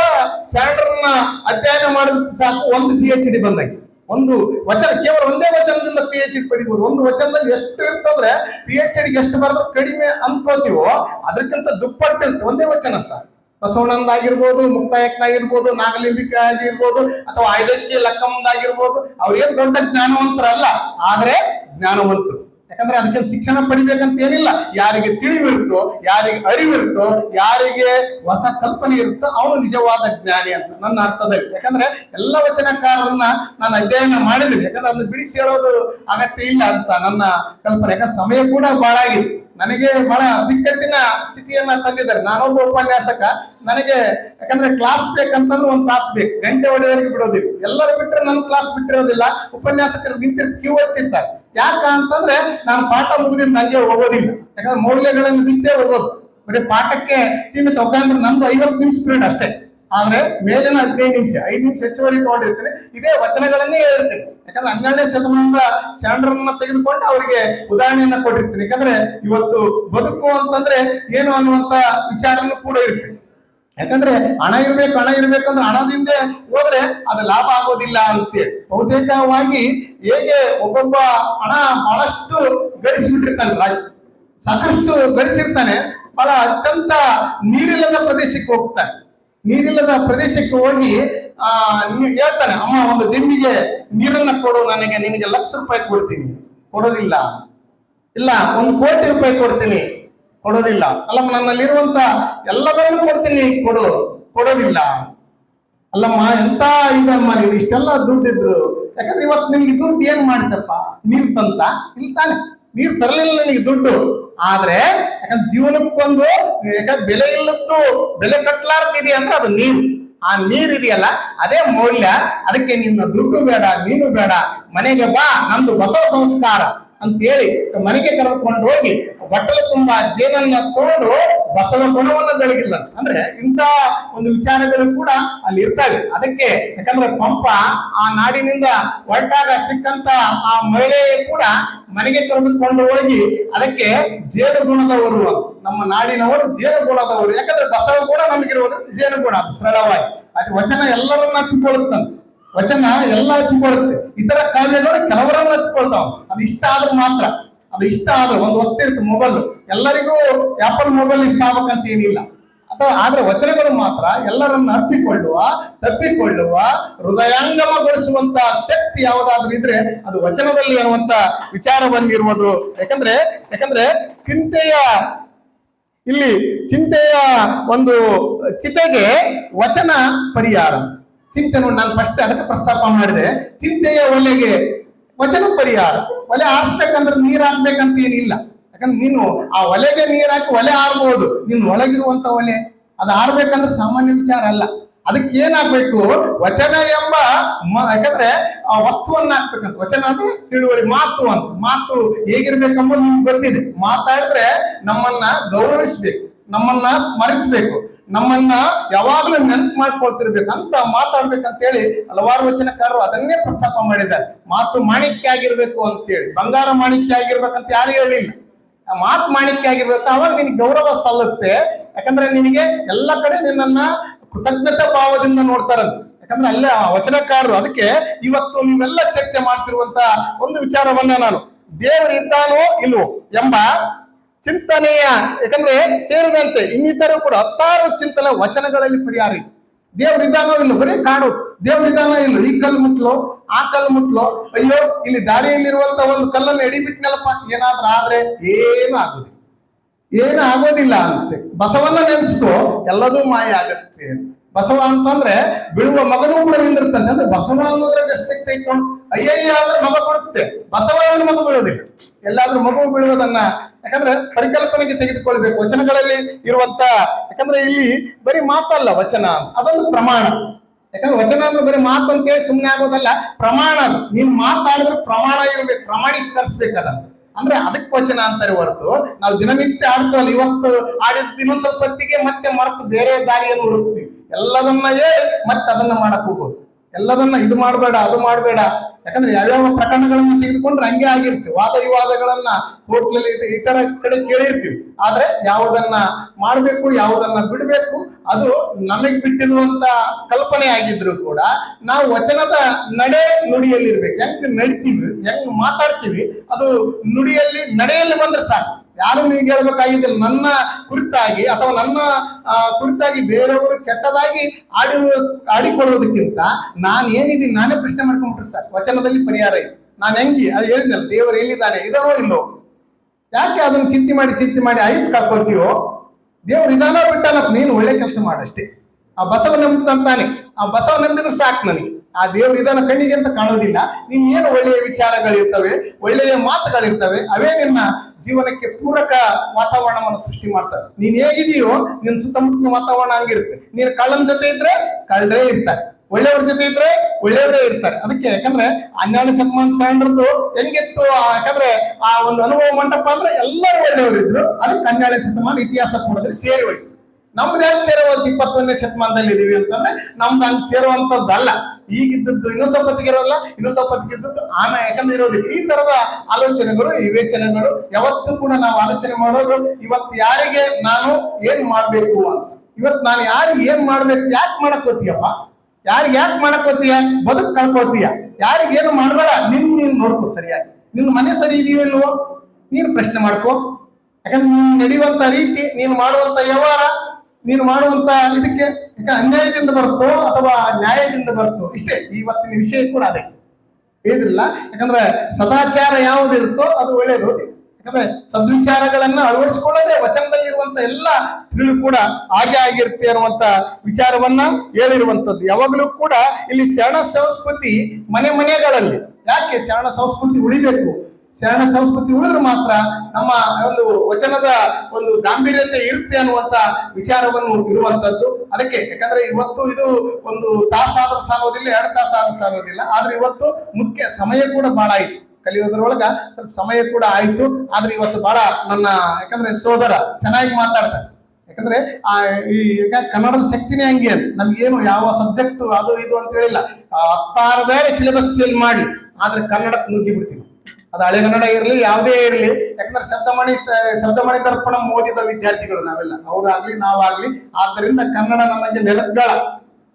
ಸ್ಯಾಂಡ್ರನ್ನ ಅಧ್ಯಯನ ಮಾಡಿದ್ರೆ ಸಾಕು, ಒಂದು ಪಿ ಎಚ್ ಡಿ ಬಂದಾಗಿ. ಒಂದು ವಚನ, ಕೇವಲ ಒಂದೇ ವಚನದಿಂದ ಪಿ ಎಚ್ ಡಿ ಪಡಿಬಹುದು ಒಂದು ವಚನದಲ್ಲಿ ಎಷ್ಟು ಇರ್ತಂದ್ರೆ ಪಿ ಎಚ್ ಡಿಗೆ ಎಷ್ಟು ಬರೆದ್ರೆ ಕಡಿಮೆ ಅನ್ಕೋತೀವೋ ಅದಕ್ಕಿಂತ ದುಪ್ಪಟ್ಟು ಇರುತ್ತೆ. ಒಂದೇ ವಚನ ಸರ್. ಬಸವಣ್ಣಂದ ಆಗಿರ್ಬೋದು ಮುಕ್ತಾಯಕ್ಕನಾಗಿರ್ಬೋದು ನಾಗಲಿಂಬಿಕೆ ಆಗಿರ್ಬೋದು ಅಥವಾ ಐದಕ್ಕಿ ಲಕ್ಕಮ್ಮಂದಾಗಿರ್ಬೋದು, ಅವ್ರೇನು ದೊಡ್ಡ ಜ್ಞಾನವಂತರಲ್ಲ, ಆದ್ರೆ ಜ್ಞಾನವಂತರು. ಯಾಕಂದ್ರೆ ಅದಕ್ಕೆ ಶಿಕ್ಷಣ ಪಡಿಬೇಕಂತ ಏನಿಲ್ಲ. ಯಾರಿಗೆ ತಿಳಿವಿರುತ್ತೋ ಯಾರಿಗೆ ಅರಿವಿರುತ್ತೋ ಯಾರಿಗೆ ಹೊಸ ಕಲ್ಪನೆ ಇರುತ್ತೋ ಅವನು ನಿಜವಾದ ಜ್ಞಾನಿ ಅಂತ ನನ್ನ ಅರ್ಥದಲ್ಲಿ. ಯಾಕಂದ್ರೆ ಎಲ್ಲ ವಚನಕಾರರನ್ನ ನಾನು ಅಧ್ಯಯನ ಮಾಡಿದ್ದೀನಿ. ಯಾಕಂದ್ರೆ ಅದನ್ನ ಬಿಡಿಸಿ ಹೇಳೋದು ಅಗತ್ಯ ಇಲ್ಲ ಅಂತ ನನ್ನ ಕಲ್ಪನೆ. ಯಾಕಂದ್ರೆ ಸಮಯ ಕೂಡ ಬಾಳಾಗಿದೆ. ನನಗೆ ಬಹಳ ಬಿಕ್ಕಟ್ಟಿನ ಸ್ಥಿತಿಯನ್ನ ತಂದಿದ್ದಾರೆ. ನಾನೊಬ್ಬ ಉಪನ್ಯಾಸಕ, ನನಗೆ ಯಾಕಂದ್ರೆ ಕ್ಲಾಸ್ ಬೇಕಂತಂದ್ರೆ ಒಂದು ಕ್ಲಾಸ್ ಬೇಕು. ಗಂಟೆ ಹೊಡೆಯವರಿಗೆ ಬಿಡೋದಿಲ್ಲ. ಎಲ್ಲರೂ ಬಿಟ್ಟರೆ ನನ್ನ ಕ್ಲಾಸ್ ಬಿಟ್ಟಿರೋದಿಲ್ಲ. ಉಪನ್ಯಾಸಕರು ನಿಂತಿರ್ತ ಕ್ಯೂ ಹಚ್ಚಿರ್ತಾರೆ. ಯಾಕ ಅಂತಂದ್ರೆ ನಾನು ಪಾಠ ಮುಗಿದಿಂದ ಹಂಗೆ ಹೋಗೋದಿಲ್ಲ. ಯಾಕಂದ್ರೆ ಮೌಲ್ಯಗಳನ್ನು ಬಿದ್ದೇ ಹೋಗೋದು. ಬರೀ ಪಾಠಕ್ಕೆ ಸೀಮಿತ ಹೋಗಂದ್ರೆ ನಂದು ಐವತ್ತು ನಿಮಿಷ ಪೀರಿಯಡ್ ಅಷ್ಟೇ. ಆದ್ರೆ ಮೇಲಿನ ಹದಿನೈದು ನಿಮಿಷ, ಐದು ನಿಮಿಷ ಹೆಚ್ಚುವರಿ ತಗೊಂಡಿರ್ತೀನಿ ಇದೇ ವಚನಗಳನ್ನೇ ಹೇಳ್ತೇನೆ ಯಾಕಂದ್ರೆ ಹನ್ನೆರಡನೇ ಶತಮಾನದ ಶಾಂಡ್ರನ್ನ ತೆಗೆದುಕೊಂಡು ಅವರಿಗೆ ಉದಾಹರಣೆಯನ್ನ ಕೊಟ್ಟಿರ್ತೀನಿ ಯಾಕಂದ್ರೆ ಇವತ್ತು ಬದುಕು ಅಂತಂದ್ರೆ ಏನು ಅನ್ನುವಂತ ವಿಚಾರನೂ ಕೂಡ ಇರ್ತೇನೆ ಯಾಕಂದ್ರೆ ಹಣ ಇರ್ಬೇಕು, ಹಣ ಇರ್ಬೇಕಂದ್ರೆ ಹಣದಿಂದ ಹೋದ್ರೆ ಅದು ಲಾಭ ಆಗೋದಿಲ್ಲ ಅಂತೇಳಿ ಬಹುತೇಕವಾಗಿ ಹೇಗೆ ಒಬ್ಬೊಬ್ಬ ಹಣ ಬಹಳಷ್ಟು ಗಳಿಸಿಬಿಟ್ಟಿರ್ತಾನೆ ರಾಜ, ಸಾಕಷ್ಟು ಗಳಿಸಿರ್ತಾನೆ, ಬಹಳ ಅತ್ಯಂತ ನೀರಿಲ್ಲದ ಪ್ರದೇಶಕ್ಕೆ ಹೋಗ್ತಾನೆ. ನೀರಿಲ್ಲದ ಪ್ರದೇಶಕ್ಕೆ ಹೋಗಿ, ಆ ಹೇಳ್ತಾನೆ, ಅಮ್ಮ, ಒಂದು ದಿಂಬಿಗೆ ನೀರನ್ನ ಕೊಡು, ನನಗೆ ನಿನಗೆ ಲಕ್ಷ ರೂಪಾಯಿ ಕೊಡ್ತೀನಿ. ಕೊಡೋದಿಲ್ಲ. ಇಲ್ಲ, ಒಂದು ಕೋಟಿ ರೂಪಾಯಿ ಕೊಡ್ತೀನಿ. ಕೊಡೋದಿಲ್ಲ. ಅಲ್ಲಮ್ಮ, ನನ್ನಲ್ಲಿರುವಂತ ಎಲ್ಲದನ್ನು ಕೊಡ್ತೀನಿ. ಕೊಡು. ಕೊಡೋದಿಲ್ಲ. ಅಲ್ಲಮ್ಮ, ಎಂತ ಇದಮ್ಮ ನೀವು ಇಷ್ಟೆಲ್ಲ ದುಡ್ಡಿದ್ರು. ಯಾಕಂದ್ರೆ ಇವತ್ತು ನಿಮ್ಗೆ ದುಡ್ಡು ಏನ್ ಮಾಡಿದಪ್ಪ ನೀರ್ ತಂತ? ಇಲ್ಲ ತಾನೆ. ನೀರ್ ತರಲಿಲ್ಲ ನನಗೆ ದುಡ್ಡು. ಆದ್ರೆ ಯಾಕಂದ್ರೆ ಜೀವನಕ್ಕೊಂದು, ಯಾಕಂದ್ರೆ ಬೆಲೆ ಇಲ್ಲದ್ದು, ಬೆಲೆ ಕಟ್ಲಾರ್ದಿದೆ ಅಂದ್ರೆ ಅದು ನೀರು. ಆ ನೀರ್ ಇದೆಯಲ್ಲ, ಅದೇ ಮೌಲ್ಯ. ಅದಕ್ಕೆ ನಿನ್ನ ದುಡ್ಡು ಬೇಡ, ನೀನು ಬೇಡ. ಮನೆಗೆ ಬಾ ನಮ್ದು ಹೊಸ ಸಂಸ್ಕಾರ. ಅಂತ ಹೇಳಿ ಮನೆಗೆ ಕರೆದುಕೊಂಡು ಹೋಗಿ ಬಟ್ಟಲು ತುಂಬಾ ಜೇನನ್ನ ತೊಗೊಂಡು ಬಸವ ಗುಣವನ್ನು ಬೆಳಗಿಲ್ಲ ಅಂದ್ರೆ ಇಂಥ ಒಂದು ವಿಚಾರಗಳು ಕೂಡ ಅಲ್ಲಿ ಇರ್ತವೆ. ಅದಕ್ಕೆ ಯಾಕಂದ್ರೆ ಪಂಪ ಆ ನಾಡಿನಿಂದ ಹೊರಟಾಗ ಸಿಕ್ಕಂತ ಆ ಮಹಿಳೆಯೇ ಕೂಡ ಮನೆಗೆ ಕರೆದುಕೊಂಡು ಹೋಗಿ ಅದಕ್ಕೆ ಜೇನು ಗುಣದವರು ನಮ್ಮ ನಾಡಿನವರು ಜೇನು ಗುಣದವರು ಯಾಕಂದ್ರೆ ಬಸವ ಕೂಡ ನಮಗಿರುವುದು ಜೇನು ಗುಣ ಸರಳವಾಗಿ. ಅದು ವಚನ ಎಲ್ಲರನ್ನ ಅಪ್ಪಿಕೊಳ್ಳುತ್ತಂತೆ ವಚನ ಎಲ್ಲ ಹಚ್ಚಿಕೊಳ್ಳುತ್ತೆ ಇತರ ಕಾವ್ಯಗಳು ಕೆಲವರನ್ನ ಹಚ್ಕೊಳ್ತಾವ ಅದು ಇಷ್ಟ ಆದ್ರೆ ಮಾತ್ರ. ಅದು ಇಷ್ಟ ಆದ್ರೆ, ಒಂದು ವಸ್ತು ಇರುತ್ತೆ ಮೊಬೈಲ್ ಎಲ್ಲರಿಗೂ ಆಪಲ್ ಮೊಬೈಲ್ ಇಷ್ಟ ಆಗ್ಬೇಕಂತ ಏನಿಲ್ಲ. ಅಥವಾ ಆದ್ರೆ ವಚನಗಳು ಮಾತ್ರ ಎಲ್ಲರನ್ನ ಅಪ್ಪಿಕೊಳ್ಳುವ ತಪ್ಪಿಕೊಳ್ಳುವ, ಹೃದಯಾಂಗಮಗೊಳಿಸುವಂತ ಶಕ್ತಿ ಯಾವುದಾದ್ರೂ ಇದ್ರೆ ಅದು ವಚನದಲ್ಲಿ ಅನ್ನುವಂತ ವಿಚಾರ ಬಂದಿರುವುದು. ಯಾಕಂದ್ರೆ ಯಾಕಂದ್ರೆ ಚಿಂತೆಯ, ಇಲ್ಲಿ ಚಿಂತೆಯ ಒಂದು ಚಿತೆಗೆ ವಚನ ಪರಿಹಾರ. ಚಿಂತೆ ನೋಡಿ, ನಾನು ಫಸ್ಟ್ ಅದಕ್ಕೆ ಪ್ರಸ್ತಾಪ ಮಾಡಿದೆ. ಚಿಂತೆಯ ಒಲೆಗೆ. ವಚನ ಪರಿಹಾರ. ಒಲೆ ಆರಿಸ್ಬೇಕಂದ್ರೆ ನೀರ್ ಹಾಕ್ಬೇಕಂತ ಏನಿಲ್ಲ. ಯಾಕಂದ್ರೆ ನೀನು ಆ ಒಲೆಗೆ ನೀರ್ ಹಾಕಿ ಒಲೆ ಆರ್ಬೋದು. ನಿನ್ ಒಳಗಿರುವಂತ ಒಲೆ. ಅದು ಆರ್ಬೇಕಂದ್ರೆ ಸಾಮಾನ್ಯ ವಿಚಾರ ಅಲ್ಲ. ಅದಕ್ಕೆ ಏನಾಗ್ಬೇಕು ವಚನ ಎಂಬ ಯಾಕಂದ್ರೆ ಆ ವಸ್ತುವನ್ನ ಹಾಕ್ಬೇಕಂತ. ವಚನ ಅದು ತಿಳುವಳಿ, ಮಾತು ಅಂತ. ಮಾತು ಹೇಗಿರ್ಬೇಕಂಬ ನಿಮ್ಗೆ ಗೊತ್ತಿದೆ. ಮಾತಾಡಿದ್ರೆ ನಮ್ಮನ್ನ ಗೌರವಿಸ್ಬೇಕು. ನಮ್ಮನ್ನ ಸ್ಮರಿಸ್ಬೇಕು. ನಮ್ಮನ್ನ ಯಾವಾಗಲೂ ನೆನಪು ಮಾಡ್ಕೊಳ್ತಿರ್ಬೇಕು ಅಂತ ಮಾತಾಡ್ಬೇಕಂತ ಹೇಳಿ ಹಲವಾರು ವಚನಕಾರರು ಅದನ್ನೇ ಪ್ರಸ್ತಾಪ ಮಾಡಿದ್ದಾರೆ. ಮಾತು ಮಾಣಿಕ್ಯ ಆಗಿರ್ಬೇಕು ಅಂತೇಳಿ. ಬಂಗಾರ ಮಾಣಿಕ್ಯ ಆಗಿರ್ಬೇಕಂತ ಯಾರು ಹೇಳಿಲ್ಲ. ಮಾತು ಮಾಣಿಕ್ಯ ಆಗಿರ್ಬೇಕು. ಅವಾಗ ನಿನಗೆ ಗೌರವ ಸಲ್ಲುತ್ತೆ. ಯಾಕಂದ್ರೆ ನಿನಗೆ ಎಲ್ಲ ಕಡೆ ನಿನ್ನನ್ನ ಕೃತಜ್ಞತಾ ಭಾವದಿಂದ ನೋಡ್ತಾರಂತೆ ಯಾಕಂದ್ರೆ ಅಲ್ಲೇ ವಚನಕಾರರು ಅದಕ್ಕೆ ಇವತ್ತು ನೀವೆಲ್ಲ ಚರ್ಚೆ ಮಾಡ್ತಿರುವಂತ ಒಂದು ವಿಚಾರವನ್ನ ನಾನು ದೇವರಿದ್ದಾನೋ ಇಲ್ವೋ ಎಂಬ ಚಿಂತನೆಯ, ಯಾಕಂದ್ರೆ ಸೇರಿದಂತೆ ಇನ್ನಿತರ ಕೂಡ ಹತ್ತಾರು ಚಿಂತನೆ ವಚನಗಳಲ್ಲಿ ಪರಿಹಾರ ಇದೆ. ದೇವರಿದ್ದಾನೋ ಇಲ್ಲ, ಬರೀ ಕಾಡು. ದೇವರಿದ್ದಾನೋ ಇಲ್ಲ, ಈ ಕಲ್ ಮುಟ್ಲೋ, ಆ ಕಲ್ ಮುಟ್ಲೋ. ಅಯ್ಯೋ, ಇಲ್ಲಿ ದಾರಿಯಲ್ಲಿರುವಂತ ಒಂದು ಕಲ್ಲನ್ನು ಎಡಿಬಿಟ್ನಲ್ಲಪ್ಪ, ಏನಾದ್ರೂ ಆದ್ರೆ ಏನು ಆಗೋದಿಲ್ಲ. ಏನು ಆಗೋದಿಲ್ಲ ಅಂತೆ. ಬಸವನ್ನ ನೆನೆಸ್ಕೋ, ಎಲ್ಲದೂ ಮಾಯ ಆಗತ್ತೆ ಬಸವ ಅಂತಂದ್ರೆ ಬಿಡುವ ಮಗನೂ ಕೂಡ ನಿಂದಿರ್ತಾನೆ. ಅಂದ್ರೆ ಬಸವ ಅನ್ನೋದ್ರಾಗ ಎಷ್ಟು ಶಕ್ತಿ ಅಯ್ಯಯ್ಯ ಅಂದ್ರೆ ಮಗ ಕೊಡುತ್ತೆ. ಬಸವ ಅಂದ್ರೆ ಮಗು ಬೀಳೋದಿಲ್ಲ. ಎಲ್ಲಾದ್ರೂ ಮಗು ಬೀಳುವುದನ್ನ ಯಾಕಂದ್ರೆ ಪರಿಕಲ್ಪನೆಗೆ ತೆಗೆದುಕೊಳ್ಬೇಕು. ವಚನಗಳಲ್ಲಿ ಇರುವಂತ, ಯಾಕಂದ್ರೆ ಇಲ್ಲಿ ಬರೀ ಮಾತಲ್ಲ ವಚನ, ಅದೊಂದು ಪ್ರಮಾಣ. ಯಾಕಂದ್ರೆ ವಚನ ಅಂದ್ರೆ ಬರೀ ಮಾತು ಅಂತೇಳಿ ಸುಮ್ಮನೆ ಆಗೋದಲ್ಲ, ಪ್ರಮಾಣ ಅದು. ನೀನ್ ಮಾತಾಡಿದ್ರೆ ಪ್ರಮಾಣ ಇರ್ಬೇಕು, ಪ್ರಮಾಣೀಕರಿಸ್ಬೇಕದ ಅಂದ್ರೆ ಅದಕ್ಕೆ ವಚನ ಅಂತಾರೆ ಹೊರತು, ನಾವು ದಿನನಿತ್ಯ ಆಡ್ತೀವಲ್ಲ ಇವತ್ತು ಆಡಿದ ಇನ್ನೊಂದ್ ಸ್ವಲ್ಪ ಹೊತ್ತಿಗೆ ಮತ್ತೆ ಮರೆತು ಬೇರೆ ದಾರಿಯನ್ನು ಹುಡುಕ್ತೀವಿ. ಎಲ್ಲದನ್ನ ಹೇಳಿ ಮತ್ತೆ ಅದನ್ನ ಮಾಡಕ್ ಹೋಗೋದು. ಎಲ್ಲದನ್ನ ಇದು ಮಾಡಬೇಡ, ಅದು ಮಾಡಬೇಡ. ಯಾಕಂದ್ರೆ ಯಾವ್ಯಾವ ಪ್ರಕರಣಗಳನ್ನ ತೆಗೆದುಕೊಂಡ್ರೆ ಹಂಗೆ ಆಗಿರ್ತೀವಿ. ವಾದ ವಿವಾದಗಳನ್ನ ಹೋಟ್ಲಲ್ಲಿ ಈ ತರ ಕಡೆ ಕೇಳಿರ್ತೀವಿ. ಆದ್ರೆ ಯಾವುದನ್ನ ಮಾಡಬೇಕು, ಯಾವುದನ್ನ ಬಿಡಬೇಕು, ಅದು ನಮಗ್ ಬಿಟ್ಟಿರುವಂತ ಕಲ್ಪನೆ ಆಗಿದ್ರು ಕೂಡ ನಾವು ವಚನದ ನಡೆ ನುಡಿಯಲ್ಲಿ ಇರ್ಬೇಕು ಹೆಂಗ್ ನಡಿತೀವಿ, ಹೆಂಗ್ ಮಾತಾಡ್ತೀವಿ, ಅದು ನುಡಿಯಲ್ಲಿ ನಡೆಯಲ್ಲಿ ಬಂದ್ರೆ ಸಾಕು. ಯಾರು ನೀವು ಹೇಳ್ಬೇಕಾಗಿದ್ದಿಲ್ಲ? ನನ್ನ ಕುರಿತಾಗಿ ಅಥವಾ ನನ್ನ ಕುರಿತಾಗಿ ಬೇರೆಯವರು ಕೆಟ್ಟದಾಗಿ ಆಡಿ, ಆಡಿಕೊಳ್ಳುವುದಕ್ಕಿಂತ ನಾನು ಏನಿದ್ದೀನಿ ನಾನೇ ಪ್ರಶ್ನೆ ಮಾಡ್ಕೊಂಡ್ಬಿಟ್ರೆ ಸರ್ ವಚನದಲ್ಲಿ ಪರಿಹಾರ ಇದೆ. ನಾನು ಹೆಂಗಿ? ಅದು ಹೇಳಿದ್ನಲ್ಲ, ದೇವರು ಎಲ್ಲಿದ್ದಾನೆ? ಇದರೋ ಇಲ್ಲೋ? ಯಾಕೆ ಅದನ್ನ ಚಿಂತೆ ಮಾಡಿ ಚಿಂತೆ ಮಾಡಿ ಐಸ್ ಕಾಕೋತೀವೋ ದೇವ್ರು ಇದಾನ ಬಿಟ್ಟಲ್ಲ ನೀನು ಒಳ್ಳೆ ಕೆಲಸ ಮಾಡಷ್ಟೇ. ಆ ಬಸವ ನಂಬ್ತಾನೆ ಆ ಬಸವ ನಂಬಿದ್ರೆ ಸಾಕು ನನಗೆ. ಆ ದೇವ್ರ ಇದನ್ನ ಕಣ್ಣಿಗೆ ಅಂತ ಕಾಣೋದಿಲ್ಲ. ನೀನ್ ಏನು ಒಳ್ಳೆಯ ವಿಚಾರಗಳಿರ್ತವೆ, ಒಳ್ಳೆಯ ಮಾತುಗಳಿರ್ತವೆ, ಅವೇ ನಿನ್ನ ಜೀವನಕ್ಕೆ ಪೂರಕ ವಾತಾವರಣವನ್ನು ಸೃಷ್ಟಿ ಮಾಡ್ತಾರೆ. ನೀನ್ ಹೇಗಿದೆಯೋ ನಿನ್ ಸುತ್ತಮುತ್ತಲಿನ ವಾತಾವರಣ ಹಂಗಿರುತ್ತೆ. ನೀನ್ ಕಳ್ಳನ ಜೊತೆ ಇದ್ರೆ ಕಳ್ಳರೇ ಇರ್ತಾರೆ. ಒಳ್ಳೆಯವ್ರ ಜೊತೆ ಇದ್ರೆ ಒಳ್ಳೆಯವರೇ ಇರ್ತಾರೆ. ಅದಕ್ಕೆ ಯಾಕಂದ್ರೆ ಹನ್ನೆರಡು ಶತಮಾನ ಶರಣರದ್ದು ಹೆಂಗಿತ್ತು? ಯಾಕಂದ್ರೆ ಆ ಒಂದು ಅನುಭವ ಮಂಟಪ ಅಂದ್ರೆ ಎಲ್ಲರೂ ಒಳ್ಳೆಯವರು ಇದ್ರು ಅದಕ್ಕೆ ಹನ್ನೆರಡನೇ ಶತಮಾನ ಇತಿಹಾಸ ಕೊಡೋದ್ರೆ ಸೇರಿ ಹೋಯ್ತು. ನಮ್ದು ಯಾಕೆ ಸೇರುವಂತ ಇಪ್ಪತ್ತೊಂದನೇ ಶತಮಾನದಲ್ಲಿ ಇದೀವಿ ಅಂತಂದ್ರೆ ನಮ್ದು ಹಂಗ್ ಸೇರುವಂತದ್ದಲ್ಲ ಈಗಿದ್ದದ್ದು ಇನ್ನೊಂದ್ ಸ್ವಲ್ಪ ಇರೋಲ್ಲ, ಇನ್ನೊಂದ್ ಸ್ವಲ್ಪ ಇದ್ದದ್ದು ಆಮೇಲೆ ಯಾಕಂದ್ರೆ ಇರೋದಿಲ್ಲ ಈ ತರದ ಆಲೋಚನೆಗಳು ವಿವೇಚನೆಗಳು ಯಾವತ್ತೂ ಕೂಡ ನಾವು ಆಲೋಚನೆ ಮಾಡೋದು, ಇವತ್ತು ಯಾರಿಗೆ ನಾನು ಏನ್ ಮಾಡ್ಬೇಕು ಅಂತ. ಇವತ್ತು ನಾನು ಯಾರಿಗೆ ಏನ್ ಮಾಡ್ಬೇಕು, ಯಾಕೆ ಮಾಡಕ್ ಗೊತ್ತೀಯಪ್ಪ ಯಾರಿಗೆ ಯಾಕೆ ಮಾಡಕ್ ಗೊತ್ತೀಯ ಬದುಕ್ ಕಳ್ಕೊತೀಯ ಯಾರಿಗೆ ಏನು ಮಾಡ್ಬೇಡ, ನಿನ್ ನೀನ್ ನೋಡ್ಕೊ ಸರಿಯಾಗಿ. ನಿನ್ ಮನೆ ಸರಿ ಇದೆಯೋ ಇಲ್ವೋ, ನೀನು ಪ್ರಶ್ನೆ ಮಾಡ್ಕೋ. ಯಾಕಂದ್ರೆ ನೀನ್ ನಡೆಯುವಂತ ರೀತಿ, ನೀನು ಮಾಡುವಂತ ವ್ಯವಹಾರ ನೀನು ಮಾಡುವಂತ ಇದಕ್ಕೆ ಅನ್ಯಾಯದಿಂದ ಬರುತ್ತೋ ಅಥವಾ ನ್ಯಾಯದಿಂದ ಬರುತ್ತೋ? ಇಷ್ಟೇ ಇವತ್ತಿನ ವಿಷಯ ಕೂಡ ಅದೇ. ಹೇಳಿದ್ರಲ್ಲ, ಯಾಕಂದ್ರೆ ಸದಾಚಾರ ಯಾವುದಿರುತ್ತೋ ಅದು ಒಳ್ಳೆಯದು. ಯಾಕಂದ್ರೆ ಸದ್ವಿಚಾರಗಳನ್ನ ಅಳವಡಿಸಿಕೊಳ್ಳದೆ ವಚನದಲ್ಲಿರುವಂತ ಎಲ್ಲ ತಿಳಿದು ಕೂಡ ಹಾಗೆ ಆಗಿರುತ್ತೆ ಅನ್ನುವಂತ ವಿಚಾರವನ್ನ ಹೇಳಿರುವಂತದ್ದು ಯಾವಾಗಲೂ ಕೂಡ ಇಲ್ಲಿ ಶರಣ ಸಂಸ್ಕೃತಿ ಮನೆ ಮನೆಗಳಲ್ಲಿ. ಯಾಕೆ ಶರಣ ಸಂಸ್ಕೃತಿ ಉಳಿಬೇಕು? ಶರಣ ಸಂಸ್ಕೃತಿ ಉಳಿದ್ರೆ ಮಾತ್ರ ನಮ್ಮ ಒಂದು ವಚನದ ಒಂದು ಗಾಂಭೀರ್ಯತೆ ಇರುತ್ತೆ ಅನ್ನುವಂತ ವಿಚಾರವನ್ನು ಇರುವಂತದ್ದು. ಅದಕ್ಕೆ ಯಾಕಂದ್ರೆ ಇವತ್ತು ಇದು ಒಂದು ತಾಸಾದ್ರೂ ಸಾಗೋದಿಲ್ಲ, ಎರಡು ತಾಸಾದ್ರೂ ಸಾಗೋದಿಲ್ಲ. ಆದ್ರೆ ಇವತ್ತು ಮುಖ್ಯ ಸಮಯ ಕೂಡ ಬಹಳ ಆಯ್ತು. ಕಲಿಯೋದ್ರೊಳಗ ಸ್ವಲ್ಪ ಸಮಯ ಕೂಡ ಆಯ್ತು. ಆದ್ರೆ ಇವತ್ತು ಬಹಳ ನನ್ನ ಯಾಕಂದ್ರೆ ಸೋದರ ಚೆನ್ನಾಗಿ ಮಾತಾಡ್ತಾರೆ. ಯಾಕಂದ್ರೆ ಆ ಈ ಕನ್ನಡದ ಶಕ್ತಿನೇ ಹಂಗೆ ನಮ್ಗೇನು ಯಾವ ಸಬ್ಜೆಕ್ಟ್ ಅದು ಇದು ಅಂತ ಹೇಳಿಲ್ಲ. ಹತ್ತಾರು ಬೇರೆ ಸಿಲೆಬಸ್ ಚೇಂಜ್ ಮಾಡಿ. ಆದ್ರೆ ಕನ್ನಡಕ್ಕೆ ನುಗ್ಗಿ ಬಿಡ್ತೀವಿ ಅದು ಹಳೆ ಕನ್ನಡ ಇರಲಿ, ಯಾವುದೇ ಇರಲಿ, ಯಾಕಂದ್ರೆ ಶಬ್ದಮಣಿ ಶಬ್ದಮಣಿ ದರ್ಪಣ ಓದಿದ ವಿದ್ಯಾರ್ಥಿಗಳು ನಾವೆಲ್ಲ. ಅವರಾಗ್ಲಿ, ನಾವಾಗ್ಲಿ, ಆದ್ದರಿಂದ ಕನ್ನಡ ನಮಗೆ ನೆಲಗಳ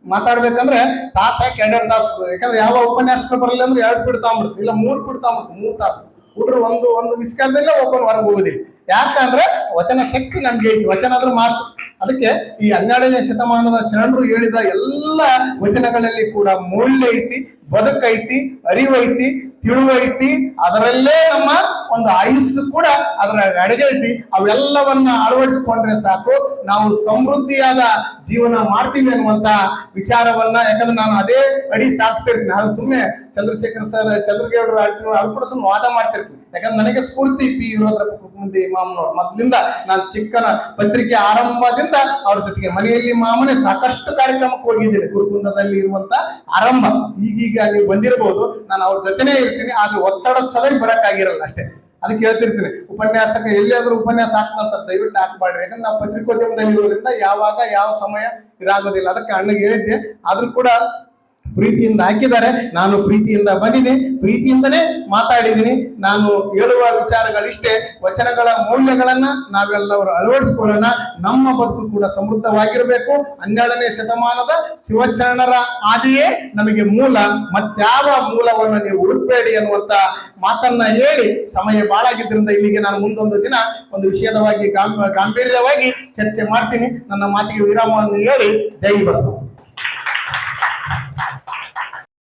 ಮಾತಾಡ್ಬೇಕಂದ್ರೆ ತಾಸ ಎರಡೆರಡು ತಾಸು? ಯಾಕಂದ್ರೆ ಯಾವ ಉಪನ್ಯಾಸಕರು ಬರಲಿಲ್ಲ ಅಂದ್ರೆ ಎರಡು ಪಿಡ್ ತಗೊಂಡ್ಬಿಡ್ತು, ಇಲ್ಲ ಮೂರು ಪಿಡ್ ಮೂರ್ ತಾಸು. ಹುಡ್ರು ಒಂದು ಒಂದು ಮಿಸ್ಕಾಲ್ದಲ್ಲೇ ಒಬ್ಬನ ಹೊರಗೆ ಹೋಗುದಿಲ್ಲ. ಯಾಕಂದ್ರೆ ವಚನ ಶಕ್ತಿ ನಮ್ಗೆ ಐತಿ, ವಚನ ಆದ್ರೆ ಮಾತು. ಅದಕ್ಕೆ ಈ ಹನ್ನೆರಡನೇ ಶತಮಾನದ ಶರಣರು ಹೇಳಿದ ಎಲ್ಲ ವಚನಗಳಲ್ಲಿ ಕೂಡ ಮೌಲ್ಯ ಐತಿ, ಬದುಕೈತಿ, ಅರಿವೈತಿ ತಿಳುವೈತಿ ಅದರಲ್ಲೇ ನಮ್ಮ ಒಂದು ಆಯುಸ್ಸು ಕೂಡ ಅದರ ಅಡಗೈತಿ ಅವೆಲ್ಲವನ್ನ ಅಳವಡಿಸಿಕೊಂಡ್ರೆ ಸಾಕು. ನಾವು ಸಮೃದ್ಧಿಯಾದ ಜೀವನ ಮಾಡ್ತೀವಿ ಅನ್ನುವಂತ ವಿಚಾರವನ್ನ, ಯಾಕಂದ್ರೆ ನಾನು ಅದೇ ಅಡಿ ಸಾಕ್ತಿರ್ತೀನಿ. ಅದು ಸುಮ್ಮನೆ ಚಂದ್ರಶೇಖರ್ ಸರ್, ಚಂದ್ರಗೌಡರು ಅದು ಕೂಡ ಸುಮ್ಮನೆ ವಾದ ಮಾಡ್ತಿರ್ತೀನಿ. ಯಾಕಂದ್ರೆ ನನಗೆ ಸ್ಫೂರ್ತಿ ಪಿ. ಮುಂದೆ ಇಮಾಮ್ನವ್ರು ಮೊದ್ಲಿಂದ ನಾನು ಚಿಕ್ಕನ ಪತ್ರಿಕೆ ಆರಂಭದಿಂದ ಅವ್ರ ಜೊತೆಗೆ ಮನೆಯಲ್ಲಿ ಮಾಮನೆ ಸಾಕಷ್ಟು ಕಾರ್ಯಕ್ರಮಕ್ಕೆ ಹೋಗಿದ್ದೀನಿ. ಗುರುಕುಂದದಲ್ಲಿ ಇರುವಂತ ಆರಂಭ. ಈಗೀಗ ನೀವು ಬಂದಿರಬಹುದು ನಾನು ಅವ್ರ ಜೊತೆನೇ ಇರ್ತೀನಿ. ಆದ್ರೆ ಒತ್ತಡದ ಸಲಹೆ ಬರಕ್ಕಾಗಿರಲ್ಲ ಅಷ್ಟೇ. ಅದಕ್ಕೆ ಹೇಳ್ತಿರ್ತೀನಿ, ಉಪನ್ಯಾಸಕ ಎಲ್ಲಿಯಾದ್ರೂ ಉಪನ್ಯಾಸ ಹಾಕ್ತಂತ ದಯವಿಟ್ಟು ಹಾಕ್ಬಾಡ್ರಿ. ಯಾಕಂದ್ರೆ ನಾವು ಪತ್ರಿಕೋದ್ಯಮದಲ್ಲಿ ಇರೋದ್ರಿಂದ ಯಾವಾಗ ಯಾವ ಸಮಯ ಇದಾಗೋದಿಲ್ಲ. ಅದಕ್ಕೆ ಅಣ್ಣಗೆ ಹೇಳಿದ್ದೆ. ಆದ್ರೂ ಕೂಡ ಪ್ರೀತಿಯಿಂದ ಹಾಕಿದ್ದಾರೆ. ನಾನು ಪ್ರೀತಿಯಿಂದ ಬಂದಿದೆ. ಪ್ರೀತಿಯಿಂದನೇ ಮಾತಾಡಿದ್ದೀನಿ. ನಾನು ಹೇಳುವ ವಿಚಾರಗಳಿಷ್ಟೇ. ವಚನಗಳ ಮೌಲ್ಯಗಳನ್ನ ನಾವೆಲ್ಲರೂ ಅಳವಡಿಸಿಕೊಳ್ಳೋಣ. ನಮ್ಮ ಬದುಕು ಕೂಡ ಸಮೃದ್ಧವಾಗಿರಬೇಕು. ಹನ್ನೆರಡನೇ ಶತಮಾನದ ಶಿವಶರಣರ ಆದಿಯೇ ನಮಗೆ ಮೂಲ. ಮತ್ಯಾವ ಮೂಲವನ್ನು ನೀವು ಹುಡುಕಬೇಡಿ ಅನ್ನುವಂತ ಮಾತನ್ನ ಹೇಳಿ ಸಮಯ ಬಾಳಾಗಿದ್ದರಿಂದ ಇಲ್ಲಿಗೆ ನಾನು ಮುಂದೊಂದು ದಿನ ಒಂದು ವಿಷಯದವಾಗಿ ಗಾಂಭೀರ್ಯವಾಗಿ ಚರ್ಚೆ ಮಾಡ್ತೀನಿ. ನನ್ನ ಮಾತಿಗೆ ವಿರಾಮವನ್ನು ಹೇಳಿ. ಜೈ ಬಸವ.